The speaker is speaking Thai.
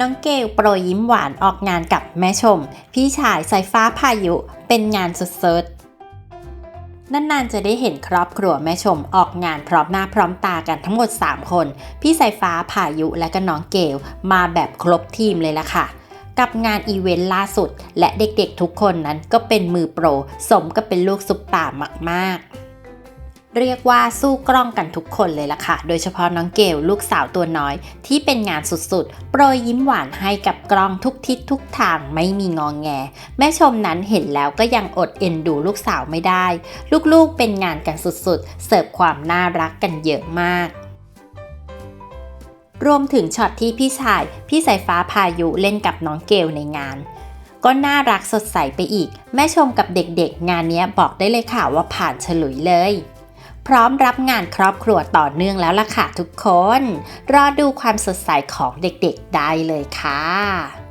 น้องเกลโปรยยิ้มหวานออกงานกับแม่ชม พี่ชายสายฟ้าพายุเป็นงานสุดเซิร์นานๆจะได้เห็นครอบครัวแม่ชมออกงานพร้อมหน้าพร้อมตากันทั้งหมด 3 คน พี่สายฟ้าพายุและก็น้องเกลมาแบบครบทีมเลยล่ะค่ะ กับงานอีเวนต์ล่าสุด และเด็กๆทุกคนนั้นก็เป็นมือโปร สมกับเป็นลูกซุปตามากๆ เรียกว่าสู้กล้องกันทุกคนเลยล่ะค่ะ โดยเฉพาะน้องเกลลูกสาวตัวน้อย ที่เป็นงานสุดๆ โปรยยิ้มหวานให้กับกล้องทุกทิศทุกทางไม่มีงองแง แม่ชมนั้นเห็นแล้วก็ยังอดเอ็นดูลูกสาวไม่ได้ ลูกๆเป็นงานกันสุดๆ เสิร์ฟความน่ารักกันเยอะมากรวมถึงช็อตที่พี่ชาย พี่สายฟ้าพายุเล่นกับน้องเกลในงาน ก็น่ารักสดใสไปอีก แม่ชมกับเด็กๆ งานนี้บอกได้เลยค่ะว่าผ่านฉลุยเลย พร้อมรับงานครอบครัวต่อเนื่องแล้วล่ะค่ะทุกคน รอดูความสดใสของเด็กๆได้เลยค่ะ